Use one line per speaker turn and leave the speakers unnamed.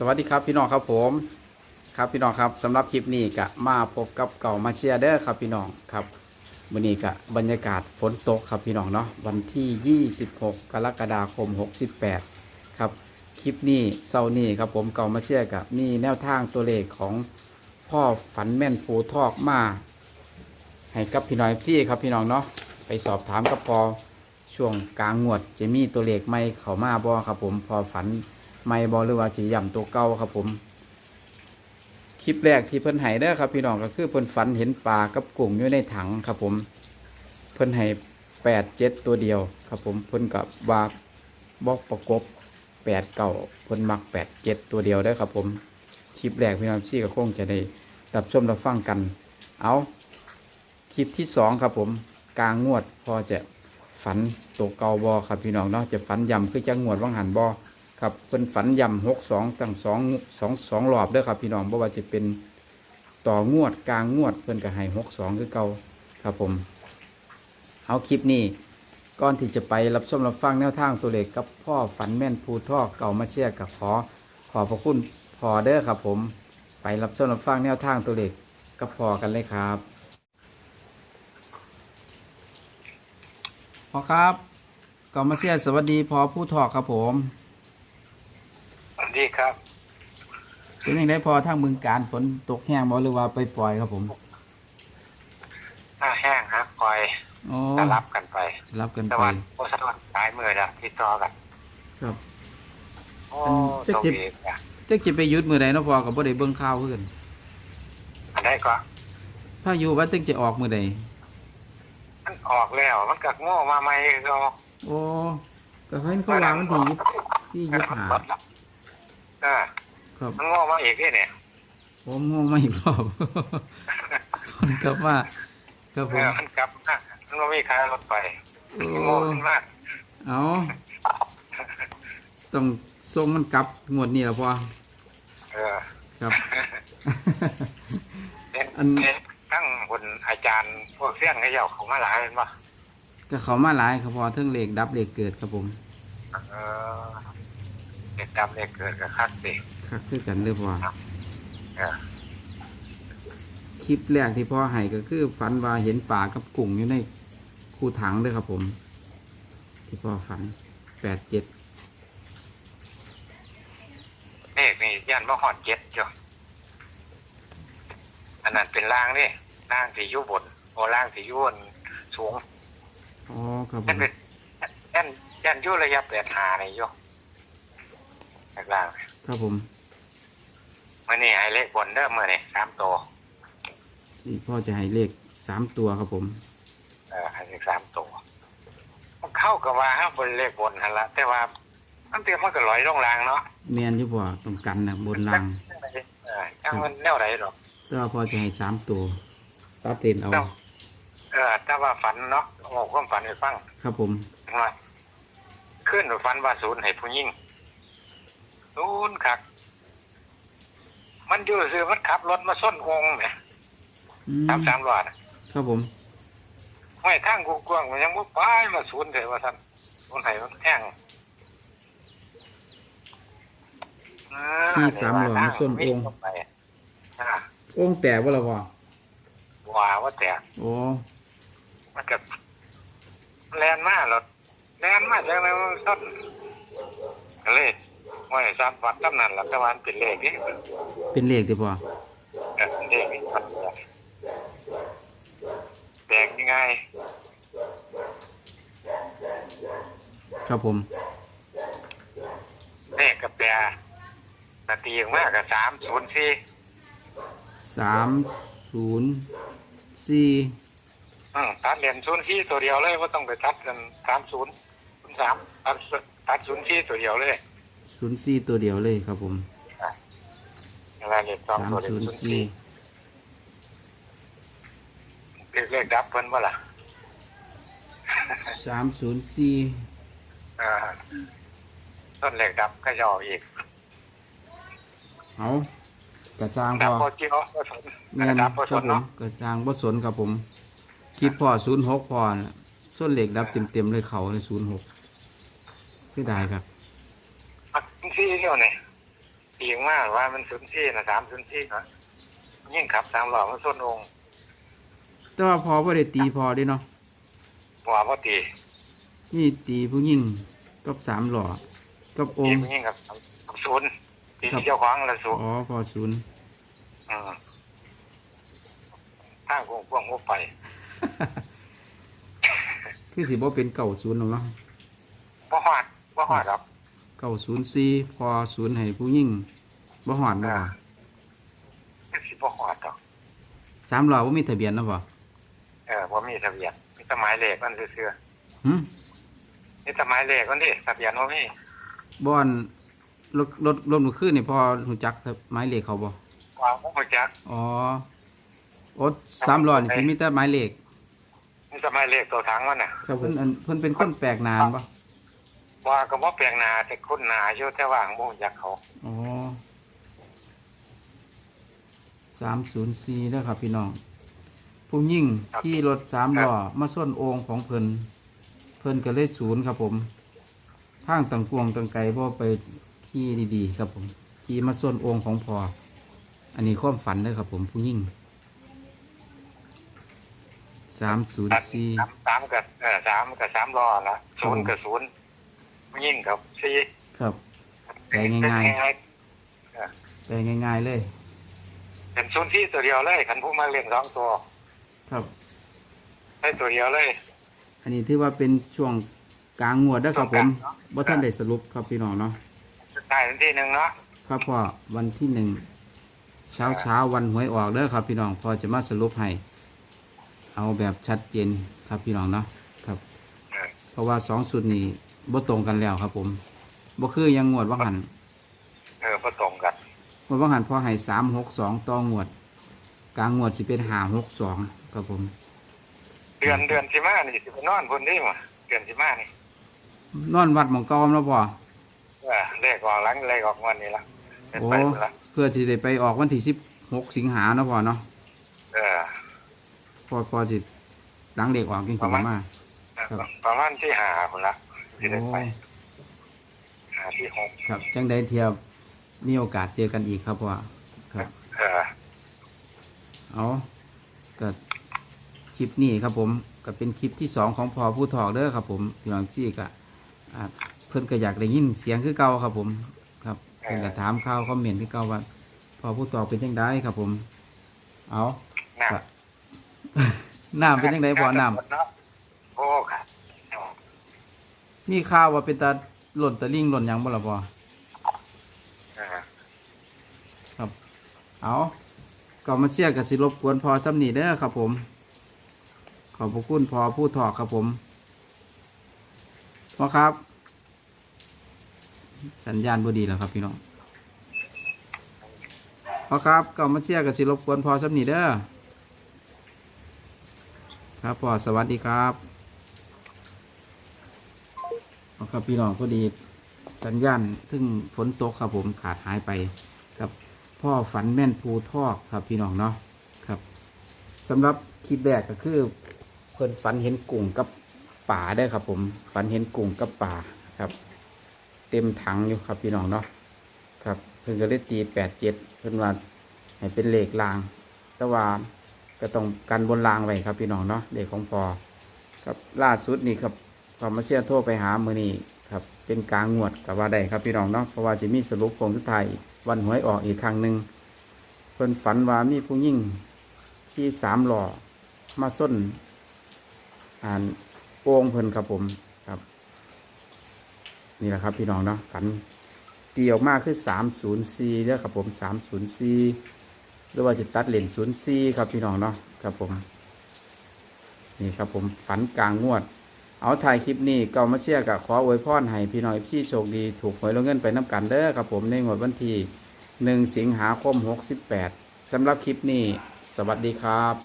สวัสดีครับพี่น้องครับผมครับพี่น้องครับสำหรับคลิปนี้กะมาพบกับเก่ามาเชียร์เด้อครับพี่น้องครับวันนี้กะบรรยากาศฝนตกครับพี่น้องเนาะวันที่ 26 กรกฎาคม 68 ครับคลิปนี้เศร้านี้ครับผมเก่ามาเชียร์กับมีแนวทางตัวเลขของพ่อฝันแม่นฟูทอกมาให้กับพี่น้องที่ครับพี่น้องเนาะไปสอบถามกับพอช่วงกลางงวดจะมีตัวเลขไม่เข้ามาบ่ครับผมพอฝัน ไม่บอหรือว่าจีย่ำตัวเก่าครับผม คลิปแรกที่เพิ่นให้เด้อครับพี่น้องก็คือเพิ่นฝันเห็นปลากับกุ้งอยู่ในถังครับผม เพิ่นให้แปดเจ็ดตัวเดียวครับผมเพิ่นกับว่าบอกประกบแปดเก่าเพิ่นมักแปดเจ็ดตัวเดียวได้ครับผม คลิปแรกพี่น้องซี่ก็คงจะได้รับชมรับฟังกัน เอาคลิปที่สองครับผมกลางงวดพอจะฝันตัวเก่าบอครับพี่น้องเนาะจะฝันยำคือจะงวดว่างหันบอ ครับเพิ่นฝันยำหกสองตั้งสองสองสองรอบเด้อครับ พี่น้องบ่ว่าจะเป็นต่องวดกลางงวดเพิ่นก็ให้หกสองคือเก่าครับผมเอาคลิปนี้ก่อนที่จะไปรับชมรับฟังแนวทางตัวเลขกับพ่อฝันแม่นภูทอกเก่ามาเชียร์กับขอขอพระคุณพอเด้อครับผม ไปรับชมรับฟังแนวทางตัวเลขกับพอกันเลยครับพอครับเก่ามาเชียร์สวัสดีพอผู้ทอกครับผม
ดีครับ
เป็นยังไงพอทางเมืองการฝนตกแห้งบอหรือว่าไปปล่อยครับผม
ถ้าแห้งครับปล่อย
อ
จะรับกันไป
รับกัน
แต่
ไป
วันโอ้สวัสดิ์สายมือละที่ต่อกัน
ครับ
โอ้ตรงนี้อะ
จักจะไปยุดมือไหนนาะพอกับ่ได้เบิ้งข้าวคือกัน
อันได้ก็
พาอยู่ว่ต้องจะออกมือไหน
มันออกแล้ว มันกักโง่มาไหม่ก็
โอ้ก็เพิ่นเขาว่ามันดีที่
25 อ่า
ครับ
มันงอมาอีกที่เนี่ย
ผมงงมาอีกรอบ มันกลับมาครับผ
เอ
ม
มันกลับมามันก็มีค้ารถไป
โอ้
ง้นมาก
เอาต้องทรงมันกลับหมดนี่แล้วพอ
เออ
ครับ
เป็น
อัน
เป็นทั้งคนอาจารย์พวกเสี่ยงให้เจ้าเขามาหลายเป็นปะ
ก็เขามาหลายครับพอเทั้งเหล็กดับเหล็กเกิดครับผม
เออ เด็กดำเด็กเกิดกับคักเด็ก
คักคือกันเด้อพอ
เออ
คลิปแรกที่พ่อให้ก็คือฝันว่าเห็นปลากับกุ้งอยู่ในคูถังเลยครับผม ที่พ่อฝันแปดเจ็ด
เลขนี่ยันว่าหอดเจ็ดจ้ะอันนั้นเป็นล่างนี่ล่างที่อยู่บนโอล่างที่อยู่บนสูง
อ๋อครับผ
ยัน
ม
เป็นยันยันอยู่ระยะแปดหาในอยู่ จากล่าง
ครับผม
เมื่อนี่ให้เลขบนเด้อเมื่อนี่สามตัว
ที่พ่อจะให้เลขสามตัวครับผม
เออให้เลขสามตัวมันเข้ากับว่าฮะบนเลขบนหันละแต่ว่ามันเตรียมมันก็ลอยลงล่างเนาะ
เมียนอยู่พ่อตรงกันนะบนล่าง
เออจังมันแนวไหนหรอก
แต่ว่าพ่อจะให้สามตัวตัดเตนเอา
ต้องเออถ้าว่าฝันเนาะโอ้ความฝันให้ฟัง
ครับผม
ว่าขึ้นไปฝันว่าศูนย์ให้ผู้หญิง ศูนย์คักมันอยู่ซื้อมันขับรถมาส้นองค์เนี่ย
อืม
สามสามรอด
ครับผม
ไม่ทางกูกวางมันยังไม่ไปมาศูนย์เลยว่าท่านศูนย์ให้มันแห้งอ่
ที่สามหล่อมาส้นองค์
ไปอ่า
องค์แตกว่าละพ่อ
ว่าว่าแต่
โอ้
มันกับแลนมากหรอแลนมากจังเลยมันส้นก็เลย ไม่ทราบวัดตำนานหลักตะวันเป็นเลขนี่
เป็นเลขที่พ่อ
เออเลขนี่มันแตกยังไง
ครับผม
เลขกับแปรนาตีอย่างมากกับสามศูนย์สี่
สามศูนย์สี่
อืมตัดเหรียญศูนย์สี่ตัวเดียวเลยว่าต้องไปตัดกันสามศูนย์ศูนย์สามตัดตัดศูนย์สี่ตัวเดียวเลย
ศูนย์สี่ตัวเดียวเลยครับผม
อะไรเลขสอง
สาม
ตัวเลข
ศู
ศู
น
น
ย์
ย์
สี่
สี่ เลขเลขดับเพิ่นว่าล่ะ
สามศูนย์สี่
เออต้นเลขดับก็จะออกอีก
เอากระซาง
ดั
พ
บ
อ
พอเกี่ยวก็สน
เงิน
ดับพอ
ค
ส
รับ
น
ผม
เนาะ
กระซางบ่สนครับผม คิดพอศูนย์หกพอน่ะส่วนเหล็กดับเต็มเต็มๆเลยเขาในศูนย์หกเสียดายครับ
อะสี่เดียวเนี่ยตีออกมาว่ามันศูนย์สี่นะสามศูนย์สี่นะยิ่งขับสามหล่อมันส้นองค์
แต่ว่าพอบ่ได้ตีพอเด้เนาะ
หัวพอตี
นี่ตีผู้หญิงกับสามหล่อกับอ
ตี
งค์
มันยิ่งกับกับศูนย์ตี
ครับ
เจ้าของละศูนย์
อ๋อพอศูนย์
อืมทางพวงพวงหัวไป
คือสิบ่เป็นเก่าศูนย์หรอกเนาะ
บ่หอดบ่หอดหรอก
เก่าศูนย์สี่พอศูนย์ให้ผู้หญิงบ่หอดบ่
อ่า
ว่า
ไม่สิบ่หอดหรอก
สามหล่อบ่มีทะเบียนเนาะบ่
เออบ่มีทะเบียนมีแต่หมายเลขมันซื่อ
หึ
ๆมีแต่หมายเลขมันดิทะเบียนบ่มี
บ่อนรถรถรถมื้อคืนนี่พอรู้จักหมายเลขเขาบ่
วางบ่รู้จัก
อ๋อโอ้สามหล่อนี่สิมีแต่หมายเลข
มีแต่หมายเลขตัวถังมันน่ะ
เพิ่นอันเพิ่นเป็นคนแปลกหนานบ่
ว่าก็บ่แปลงหน้าแต่คนหน้าอยู่แต่ว่าบ่รู้จักเขา
อ๋อสามศูนย์สี่เด้อครับพี่น้อง ผู้ยิ่งขี่รถสามล้อมาส้นโองของเพิ่นเพิ่นก็เลยศูนย์ครับผมทางตังกวงตังไกบ่ไปขี่ดีๆครับผมขี่มาส้นโองของพออันนี้ความฝันเด้อครับผมผู้ยิ่งสามศูนย์สี่
สามสามกับเออสามกับสามล้อละศูนย์กับศูนย์ ยิ่งกับสี่
ครับแปลง่ายๆแปลง่าย ๆ เลย
ๆเป็นศูนย์ที่ตัวเดียวเลยขันผู้มาเลี้ยงสองตัว
ครับ
ให้ตัวเดียวเลย
อันนี้ถือว่าเป็นช่วงกลางงวดแล้วครับผม
ช่วงกลางเนาะ
บ่ท่านได้สรุปครับพี่น้องเนาะ
ได้ทันทีหนึ่งเนาะ
ครับพ่อวันที่หนึ่งเช้าเช้าวันหวยออกเด้อครับ พี่น้องพอจะมาสรุปให้เอาแบบชัดเจนครับพี่น้องเนาะครับ
เออ
เพราะว่าสองสุดนี้ บ่ตรงกันแล้วครับ ผมบ่คือยังงวดว่างหัน
เออผสมกัน
งวดว่างหันพอให้สามหกสองต่องวด กลางงวดสิเป็นห้าหกสองครับผม
เดือนเดือนสิมานี่สิไปนอนคนนี้มาเดือนสิมานี่
นอนวัดหมองเกอมแล้วพ่อ
เออเลขออกหลังเลขออกวันนี้ละเป็น
โอ้
ไปหมดละ
เพื่อที่จะไปออกวันที่สิบหกสิงหาเนาะพ่อเนาะ
เออ
พอพอสิหลังเด็กออกจริง
ประ
ๆ
มาณ
มา
เออประมาณที่หาคนละ ที่ได้
โอ้
ไปหาที่หก
ครับ จังได้เทียบมีโอกาสเจอกันอีกครับพ่อครับ
เออ
เอาก็คลิปนี้ครับผมก็เป็นคลิปที่สองของพอผู้ถอกเด้อครับ ผมพี่น้องจี้ก็อ่าเพิ่นก็อยากได้ยินเสียงคือเก่าครับ ผม ครับเพิ่นก็ถามข่าวคอมเมนต์คือเก่าว่าพอผู้ถอกเป็นจังไดครับ ผม เอา
น้
ก็น้ำเป็นจังไดพอน้
เาะโอ้ค่ะำ
มีข่าวว่าเป็นตาหล่นตะลิ่งหล่นหยังบ่ล่ะพอ
เออ
ครับเอาก็มาเชียร์กับสิรบกวนพอซ้ำนีเด้อครับผม ขอบพระคุณพอผู้ถอกครับผมพอครับ สัญญาณบดีแล้วครับพี่น้องพอครับก็มาเชียร์กับสิรบกวนพอซ้ำนีเด้อครับพอสวัสดีครับ ครับพี่น้องพอดีสัญญาณทึ่งฝนตกครับผมขาดหายไปครับพ่อฝันแม่นภูทอกครับพี่น้องเนาะครับสำหรับคลิปแรกก็คือเพิ่นฝันเห็นกุ้งกับป่าได้ครับ ผมฝันเห็นกุ้งกับป่าครับ เต็มถังอยู่ครับพี่น้องเนาะครับเพิ่นก็เลยตีแปดเจ็ดเพิ่นว่าให้เป็นเหลขลาง แต่ว่าก็ต้องกันบนรางไว้ครับพี่น้องเนาะเลขของพอครับล่าสุดนี่ครับ พอมาเชียร์โทรไปหามือนี่ครับ เป็นกลางงวดกับว่าได้ครับพี่น้องเนาะเพราะว่าจะมีสรุปโคงสุดท้ายวันหวยออกอีกครั้งหนึ่งเพิ่นฝันว่ามีผู้หญิงที่สามหล่อมาส้นอ่านโอ่งเพิ่นครับผมครับ นี่แหละครับพี่น้องเนาะฝันตีออกมาคือสามศูนย์สี่เด้อครับผมสามศูนย์สี่หรือว่าจะตัดเหรียญศูนย์สี่ครับพี่น้องเนาะครับผม นี่ครับผมฝันกลางงวด เอาถ่ายคลิปนี้เก่ามาเชียร์กับขออวยพรให้พี่น้องพี่โชคดีถูกหวยลงเงินไปน้ำกันเด้อครับผมในงวดวันที่หนึ่งสิงหาคมหกสิบแปดสำหรับคลิปนี้ สวัสดีครับ